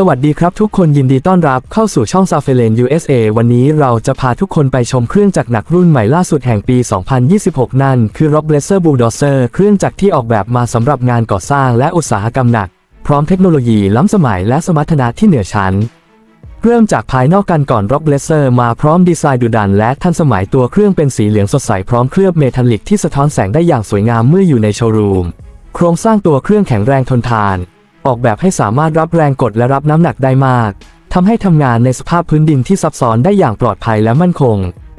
สวัสดีครับทุกคนยินดีต้อนรับเข้าสู่ช่อง s a f e l e n USA วันนี้เราจะพาทุกคนไปชมเครื่องจักรหนักรุ่นใหม่ล่าสุดแห่งปี 2026 นั่นคือ r o Blazer Bulldozer เครื่องจักรที่ออกแบบมาสำหรับงานก่อสร้างและอุตสาหกรรมหนัก พร้อมเทคโนโลยีล้ำสมัยและสมรรถนะที่เหนือชั้น เริ่มจากภายนอกกันก่อน r o Blazer มาพร้อมดีไซน์ดุดันและทันสมัยตัวเครื่องเป็นสีเหลืองสดใสพร้อมเคลือบเมทัลลิกที่สะท้อนแสงได้อย่างสวยงามเมื่ออยู่ในโชว์รูมโครงสร้างตัวเครื่องแข็งแรงทนทาน ออกแบบให้สามารถรับแรงกดและรับน้ำหนักได้มากทำให้ทำงานในสภาพพื้นดินที่ซับซ้อนได้อย่างปลอดภัยและมั่นคง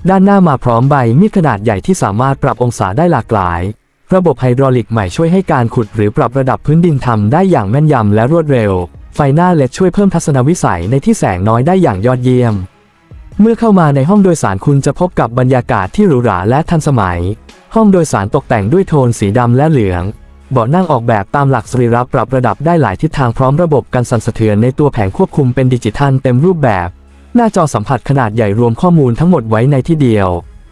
ด้านหน้ามาพร้อมใบมีดขนาดใหญ่ที่สามารถปรับองศาได้หลากหลาย ระบบไฮดรอลิกใหม่ช่วยให้การขุดหรือปรับระดับพื้นดินทำได้อย่างแม่นยำและรวดเร็ว ไฟหน้าเลดช่วยเพิ่มทัศนวิสัยในที่แสงน้อยได้อย่างยอดเยี่ยม เมื่อเข้ามาในห้องโดยสารคุณจะพบกับบรรยากาศที่หรูหราและทันสมัย ห้องโดยสารตกแต่งด้วยโทนสีดำและเหลือง เบาะนั่งออกแบบตามหลักสรีระปรับระดับได้หลายทิศทางพร้อมระบบกันสั่นสะเทือนในตัวแผงควบคุมเป็นดิจิทัลเต็มรูปแบบ หน้าจอสัมผัสขนาดใหญ่รวมข้อมูลทั้งหมดไว้ในที่เดียว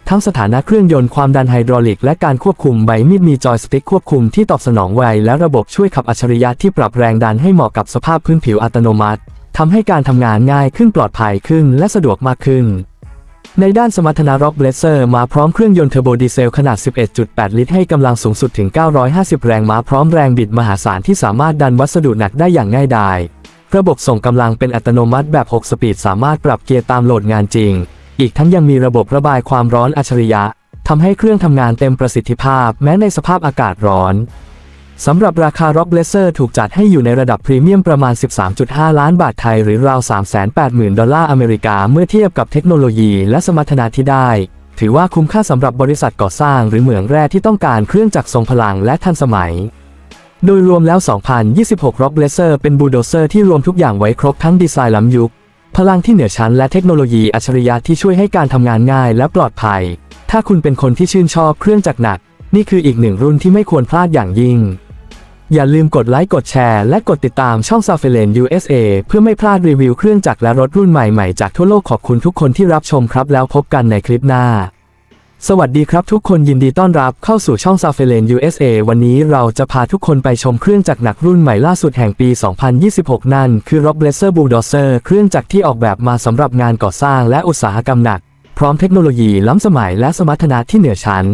ทั้งสถานะเครื่องยนต์ความดันไฮดรอลิก และการควบคุมใบมีดมีจอยสติ๊กควบคุมที่ตอบสนองไวและระบบช่วยขับอัจฉริยะที่ปรับแรงดันให้เหมาะกับสภาพพื้นผิวอัตโนมัติทำให้การทำงานง่ายขึ้นปลอดภัยขึ้นและสะดวกมากขึ้น ในด้านสมรรถนะ Rock Blazer มาพร้อมเครื่องยนต์เทอร์โบดีเซลขนาด 11.8 ลิตร ให้กำลังสูงสุดถึง 950 แรงม้าพร้อมแรงบิดมหาศาลที่สามารถดันวัสดุหนักได้อย่างง่ายดาย ระบบส่งกำลังเป็นอัตโนมัติแบบ 6 สปีด สามารถปรับเกียร์ตามโหลดงานจริง อีกทั้งยังมีระบบระบายความร้อนอัจฉริยะทำให้เครื่องทำงานเต็มประสิทธิภาพ แม้ในสภาพอากาศร้อน สำหรับราคา Rock Blazer ถูกจัดให้อยู่ในระดับพรีเมียมประมาณ 13.5 ล้านบาทไทยหรือราว 380,000 ดอลลาร์อเมริกา เมื่อเทียบกับเทคโนโลยีและสมรรถนะที่ได้ ถือว่าคุ้มค่าสำหรับบริษัทก่อสร้างหรือเหมืองแร่ที่ต้องการเครื่องจักรทรงพลังและทันสมัย โดยรวมแล้ว 2026 Rock Blazer เป็นบูลโดเซอร์ที่รวมทุกอย่างไว้ครบทั้งดีไซน์ล้ำยุค พลังที่เหนือชั้นและเทคโนโลยีอัจฉริยะที่ช่วยให้การทำงานง่ายและปลอดภัย ถ้าคุณเป็นคนที่ชื่นชอบเครื่องจักรหนัก นี่คืออีกหนึ่งรุ่นที่ไม่ควรพลาดอย่างยิ่ง อย่าลืมกดไลค์กดแชร์และกดติดตามช่อง s a f e l e n USA เพื่อไม่พลาดรีวิวเครื่องจักรและรถรุ่นใหม่ๆ จากทั่วโลกขอบคุณทุกคนที่รับชมครับแล้วพบกันในคลิปหน้า สวัสดีครับทุกคนยินดีต้อนรับเข้าสู่ช่อง s a f e l e n USA วันนี้เราจะพาทุกคนไปชมเครื่องจักรหนักรุ่นใหม่ล่าสุดแห่งปี 2026 นั่นคือ r o Blazer Bulldozer เครื่องจักรที่ออกแบบมาสำหรับงานก่อสร้างและอุตสาหกรรมหนัก พร้อมเทคโนโลยีล้ำสมัยและสมรรถนะที่เหนือชั้น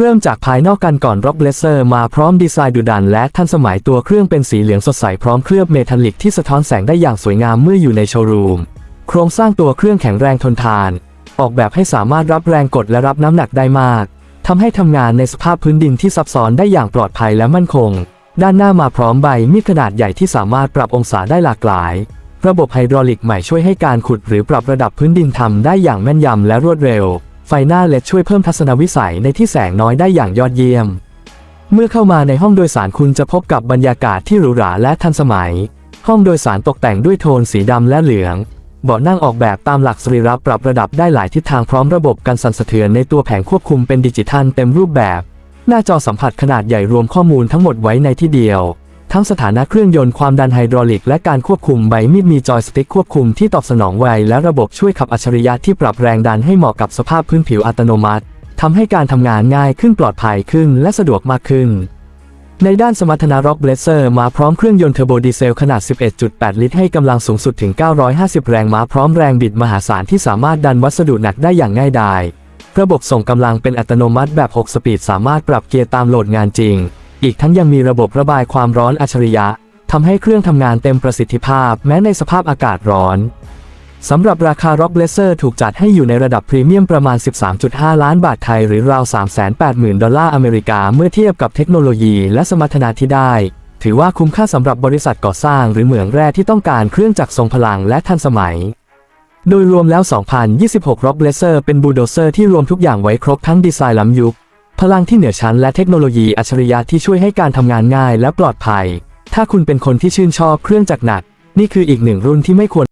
เริ่มจากภายนอกกันก่อน Rock Blazer มาพร้อมดีไซน์ดุดันและทันสมัยตัวเครื่องเป็นสีเหลืองสดใสพร้อมเคลือบเมทัลลิกที่สะท้อนแสงได้อย่างสวยงามเมื่ออยู่ในโชว์รูม โครงสร้างตัวเครื่องแข็งแรงทนทาน ออกแบบให้สามารถรับแรงกดและรับน้ำหนักได้มากทำให้ทำงานในสภาพพื้นดินที่ซับซ้อนได้อย่างปลอดภัยและมั่นคง ด้านหน้ามาพร้อมใบมีดขนาดใหญ่ที่สามารถปรับองศาได้หลากหลาย ระบบไฮดรอลิกใหม่ช่วยให้การขุดหรือปรับระดับพื้นดินทำได้อย่างแม่นยำและรวดเร็ว ไฟหน้าเลดช่วยเพิ่มทัศนวิสัยในที่แสงน้อยได้อย่างยอดเยี่ยม เมื่อเข้ามาในห้องโดยสารคุณจะพบกับบรรยากาศที่หรูหราและทันสมัย ห้องโดยสารตกแต่งด้วยโทนสีดำและเหลือง เบาะนั่งออกแบบตามหลักสรีระปรับระดับได้หลายทิศทางพร้อมระบบกันสั่นสะเทือนในตัวแผงควบคุมเป็นดิจิทัลเต็มรูปแบบ หน้าจอสัมผัสขนาดใหญ่รวมข้อมูลทั้งหมดไว้ในที่เดียว ทั้งสถานะเครื่องยนต์ความดันไฮดรอลิกและการควบคุมใบมีดมีจอยสติ๊กควบคุมที่ตอบสนองไวและระบบช่วยขับอัจฉริยะที่ปรับแรงดันให้เหมาะกับสภาพพื้นผิวอัตโนมัติทำให้การทำงานง่ายขึ้นปลอดภัยขึ้นและสะดวกมากขึ้น ในด้านสมรรถนะ Rock Blazer มาพร้อมเครื่องยนต์เทอร์โบดีเซลขนาด 11.8 ลิตรให้กำลังสูงสุดถึง 950 แรงม้าพร้อมแรงบิดมหาศาลที่สามารถดันวัสดุหนักได้อย่างง่ายดาย ระบบส่งกำลังเป็นอัตโนมัติแบบ 6 สปีดสามารถปรับเกียร์ตามโหลดงานจริง อีกทั้งยังมีระบบระบายความร้อนอัจฉริยะทำให้เครื่องทำงานเต็มประสิทธิภาพแม้ในสภาพอากาศร้อนสำหรับราคา Rock Blazer ถูกจัดให้อยู่ในระดับพรีเมียมประมาณ 13.5 ล้านบาทไทย หรือราว 380,000 ดอลลาร์อเมริกา เมื่อเทียบกับเทคโนโลยีและสมรรถนะที่ได้ ถือว่าคุ้มค่าสำหรับบริษัทก่อสร้างหรือเหมืองแร่ที่ต้องการเครื่องจักรทรงพลังและทันสมัย โดยรวมแล้ว 2026 Rock Blazer เป็นบูลโดเซอร์ที่รวมทุกอย่างไว้ครบทั้งดีไซน์ล้ำยุค พลังที่เหนือชั้นและเทคโนโลยีอัจฉริยะที่ช่วยให้การทำงานง่ายและปลอดภัย ถ้าคุณเป็นคนที่ชื่นชอบเครื่องจักรหนัก นี่คืออีกหนึ่งรุ่นที่ไม่ควร